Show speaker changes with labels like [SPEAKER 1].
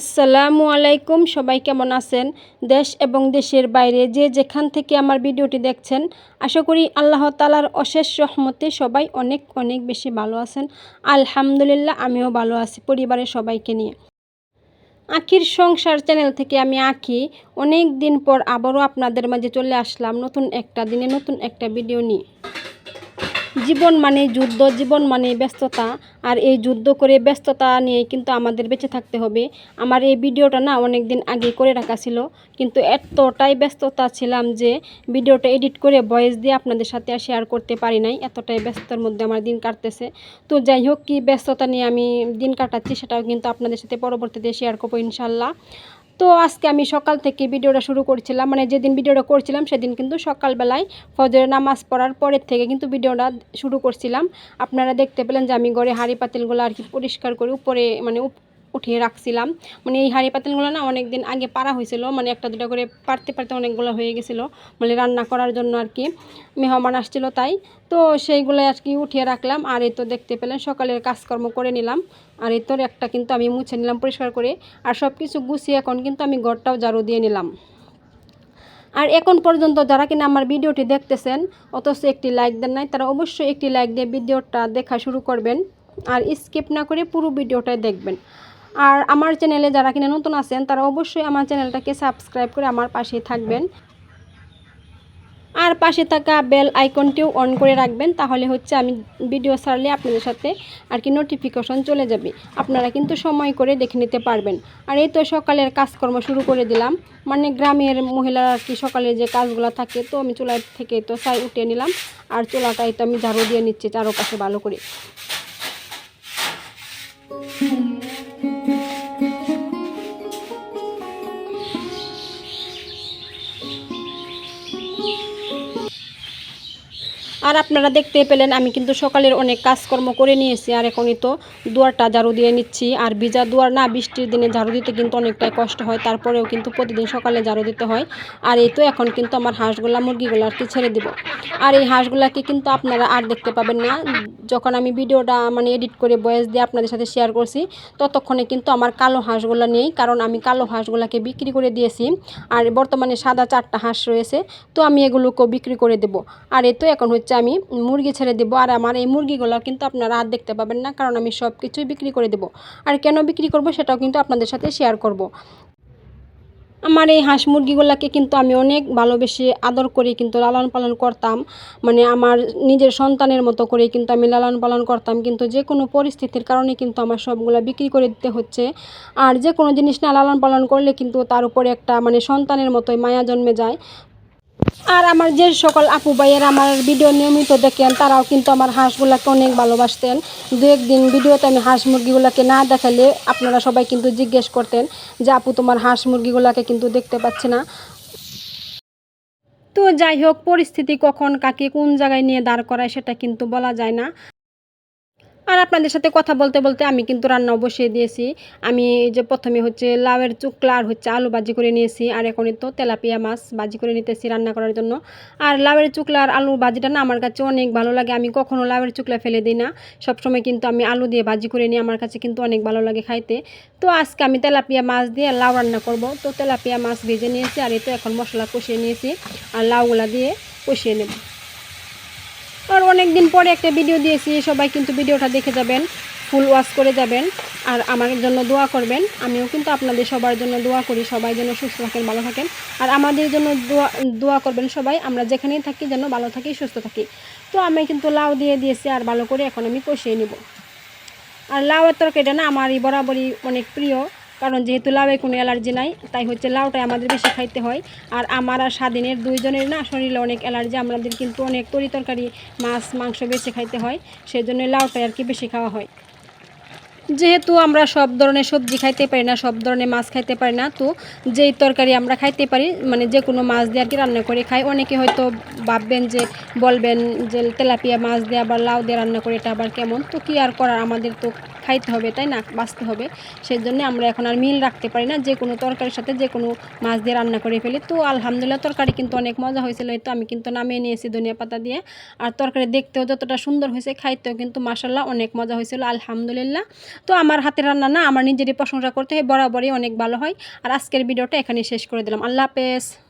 [SPEAKER 1] আসসালামু আলাইকুম, সবাই কেমন আছেন? দেশ এবং দেশের বাইরে যে যেখান থেকে আমার ভিডিওটি দেখছেন, আশা করি আল্লাহ তালার অশেষ রহমতে সবাই অনেক অনেক বেশি ভালো আছেন। আলহামদুলিল্লাহ, আমিও ভালো আছি পরিবারের সবাইকে নিয়ে। আখির সংসার চ্যানেল থেকে আমি আঁকি অনেক দিন পর আবারও আপনাদের মাঝে চলে আসলাম নতুন একটা দিনে নতুন একটা ভিডিও নিয়ে। জীবন মানে যুদ্ধ, জীবন মানে ব্যস্ততা। আর এই যুদ্ধ করে ব্যস্ততা নিয়ে কিন্তু আমাদের বেঁচে থাকতে হবে। আমার এই ভিডিওটা না অনেক দিন আগে করে রাখা ছিল। কিন্তু এতটাই ব্যস্ততা ছিলাম যে ভিডিওটা এডিট করে ভয়েস দিয়ে আপনাদের সাথে আর শেয়ার করতে পারি নাই। এতটাই ব্যস্ততার মধ্যে আমার দিন কাটতেছে। তো যাই হোক, কি ব্যস্ততা নিয়ে আমি দিন কাটাচ্ছি সেটাও কিন্তু আপনাদের সাথে পরবর্তীতে শেয়ার করব ইনশাল্লাহ। তো আজকে আমি সকাল থেকে ভিডিওটা শুরু করছিলাম মানে যেদিন ভিডিওটা করছিলাম সেদিন কিন্তু সকালবেলায় ফজরে নামাজ পড়ার পরের থেকে কিন্তু ভিডিওটা শুরু করছিলাম। আপনারা দেখতে পেলেন যে আমি ঘরে হাঁড়ি পাতিলগুলো আর কি পরিষ্কার করে উপরে মানে উঠিয়ে রাখছিলাম। মানে এই হাঁড়ি পাতিলগুলো না অনেক দিন আগে পারা হয়েছিল মানে একটা দুটো করে পারতে পারতে অনেকগুলো হয়ে গেছিল মানে রান্না করার জন্য আর কি। মেহমান আসছিল তাই। তো সেইগুলো আর কি উঠিয়ে রাখলাম। আর এই তো দেখতে পেলেন, সকালের কাজকর্ম করে নিলাম। আর এই তোর একটা কিন্তু আমি মুছে নিলাম পরিষ্কার করে। আর সব কিছু গুছিয়ে এখন কিন্তু আমি ঘরটাও ঝাড়ু দিয়ে নিলাম। আর এখন পর্যন্ত যারা কিনা আমার ভিডিওটি দেখতেছেন, অথচ একটি লাইক দেন নাই, তারা অবশ্যই একটি লাইক দিয়ে ভিডিওটা দেখা শুরু করবেন। আর স্কিপ না করে পুরো ভিডিওটাই দেখবেন। আর আমার চ্যানেলে যারা কিনা নতুন আছেন, তারা অবশ্যই আমার চ্যানেলটাকে সাবস্ক্রাইব করে আমার পাশে থাকবেন। আর পাশে থাকা বেল আইকনটিও অন করে রাখবেন, তাহলে হচ্ছে আমি ভিডিও ছাড়লে আপনাদের সাথে আর কি নোটিফিকেশন চলে যাবে। আপনারা কিন্তু সময় করে দেখে নিতে পারবেন। আর এই তো সকালের কাজকর্ম শুরু করে দিলাম। মানে গ্রামের মহিলারা আর কি সকালে যে কাজগুলো থাকে, তো আমি চুলার থেকে তো ছাই উঠিয়ে নিলাম। আর চুলাটাই তো আমি ঝাড়ু দিয়ে নিচ্ছি চারোপাশে ভালো করে। আর আপনারা দেখতে পেলেন, আমি কিন্তু সকালের অনেক কাজকর্ম করে নিয়েছি, আর এখনই তো দুয়ারটা ঝাড়ু দিয়ে নিচ্ছি। আর ভিজা দুয়ার না, বৃষ্টির দিনে ঝাড়ু দিতে কিন্তু অনেকটাই কষ্ট হয়, তারপরেও কিন্তু প্রতিদিন সকালে ঝাড়ু দিতে হয়। আর এই তো এখন কিন্তু আমার হাঁসগুলা, মুরগিগুলো আর কি ছেড়ে দিব। আর এই হাঁসগুলাকে কিন্তু আপনারা আর দেখতে পাবেন না। যখন আমি ভিডিওটা মানে এডিট করে বয়েস দিয়ে আপনাদের সাথে শেয়ার করছি, ততক্ষণে কিন্তু আমার কালো হাঁসগুলো নেই, কারণ আমি কালো হাঁসগুলাকে বিক্রি করে দিয়েছি। আর বর্তমানে সাদা চারটা হাঁস রয়েছে, তো আমি এগুলোকেও বিক্রি করে দেব। আর এই তো এখন হচ্ছে আমি মুরগি ছেড়ে দেবো আর আমার এই মুরগিগুলো কিন্তু আপনারা আর দেখতে পাবেন না, কারণ আমি সব কিছুই বিক্রি করে দেবো। আর কেন বিক্রি করব সেটাও কিন্তু আপনাদের সাথে শেয়ার করব। আমার এই হাঁস মুরগিগুলোকে কিন্তু আমি অনেক ভালোবেসে আদর করে কিন্তু লালন পালন করতাম। মানে আমার নিজের সন্তানের মতো করে কিন্তু আমি লালন পালন করতাম, কিন্তু যে কোনো পরিস্থিতির কারণে কিন্তু আমার সবগুলো বিক্রি করে দিতে হচ্ছে। আর যে কোনো জিনিস না লালন পালন করলে কিন্তু তার উপরে একটা মানে সন্তানের মতোই মায়া জন্মে যায়। আর আমার যে সকল আপু ভাইয়ের আমার ভিডিও নিয়মিত দেখেন, তারাও কিন্তু আমার হাঁসগুলোকে অনেক ভালোবাসতেন। দু একদিন ভিডিওতে আমি হাঁস মুরগিগুলোকে না দেখালে আপনারা সবাই কিন্তু জিজ্ঞেস করতেন যে, আপু, তোমার হাঁস মুরগিগুলোকে কিন্তু দেখতে পাচ্ছে না। তো যাই হোক, পরিস্থিতি কখন, কাকে কোন জায়গায় নিয়ে দাঁড় করায় সেটা কিন্তু বলা যায় না। আর আপনাদের সাথে কথা বলতে বলতে আমি কিন্তু রান্নাও বসিয়ে দিয়েছি। আমি যে প্রথমে হচ্ছে লাউয়ের চুকলা আর হচ্ছে আলু ভাজি করে নিয়েছি, আর এখনই তো তেলাপিয়া মাছ ভাজি করে নিতেছি রান্না করার জন্য। আর লাউয়ের চুকলা আর আলু ভাজিটা না আমার কাছে অনেক ভালো লাগে, আমি কখনও লাউয়ের চুকলা ফেলে দিই না। সবসময় কিন্তু আমি আলু দিয়ে ভাজি করে নিই, আমার কাছে কিন্তু অনেক ভালো লাগে খাইতে। তো আজকে আমি তেলাপিয়া মাছ দিয়ে লাউ রান্না করব। তো তেলাপিয়া মাছ ভেজে নিয়েছি, আর এই তো এখন মশলা কষিয়ে নিয়েছি, আর লাউগুলা দিয়ে কষিয়ে নেব। অনেক দিন পরে একটা ভিডিও দিয়েছি, সবাই কিন্তু ভিডিওটা দেখে যাবেন ফুল ওয়াশ করে যাবেন, আর আমার জন্য দোয়া করবেন। আমিও কিন্তু আপনাদের সবার জন্য দোয়া করি, সবাই যেন সুস্থ থাকেন, ভালো থাকেন। আর আমাদের জন্য দোয়া দোয়া করবেন সবাই, আমরা যেখানেই থাকি যেন ভালো থাকি, সুস্থ থাকি। তো আমি কিন্তু লাউ দিয়ে দিয়েছি, আর ভালো করে এখন আমি কষিয়ে নিব। আর লাউয়ের তরকারিটা না, আমারই বরাবরই অনেক প্রিয়। কারণ যেহেতু লাউয়ে কোনো অ্যালার্জি নাই, তাই হচ্ছে লাউটাই আমাদের বেশি খাইতে হয়। আর আমার আর স্বাধীনের দুইজনের না শরীরে অনেক অ্যালার্জি, আমাদের কিন্তু অনেক তরি তরকারি মাছ, মাংস বেশি খাইতে হয় সেই জন্য লাউটাই আর কি বেশি খাওয়া হয়। যেহেতু আমরা সব ধরনের সবজি খাইতে পারি না, সব ধরনের মাছ খাইতে পারি না, তো যেই তরকারি আমরা খাইতে পারি মানে যে কোনো মাছ দিয়ে আর কি রান্না করে খাই। অনেকে হয়তো ভাববেন যে, বলবেন যে তেলাপিয়া মাছ দিয়ে আবার লাউ দিয়ে রান্না করে, এটা আবার কেমন? তো কি আর করার? আমাদের তো খাইতে হবে, তাই না? বাঁচতে হবে। সেই জন্য আমরা এখন আর মিল রাখতে পারি না, যে কোনো তরকারির সাথে যে কোনো মাছ দিয়ে রান্না করে ফেলি। তো আলহামদুলিল্লাহ তরকারি কিন্তু অনেক মজা হয়েছিল তো আমি কিন্তু নামিয়ে নিয়েছি ধনিয়া পাতা দিয়ে। আর তরকারি দেখতেও যতটা সুন্দর হয়েছে, খাইতেও কিন্তু মাসাল্লাহ অনেক মজা হয়েছিল, আলহামদুলিল্লাহ। তো আমার হাতের রান্না না, আমার নিজেরই প্রশংসা করতে হয়, বরাবরই অনেক ভালো হয়। আর আজকের ভিডিওটা এখানে শেষ করে দিলাম। আল্লাহ হাফেজ।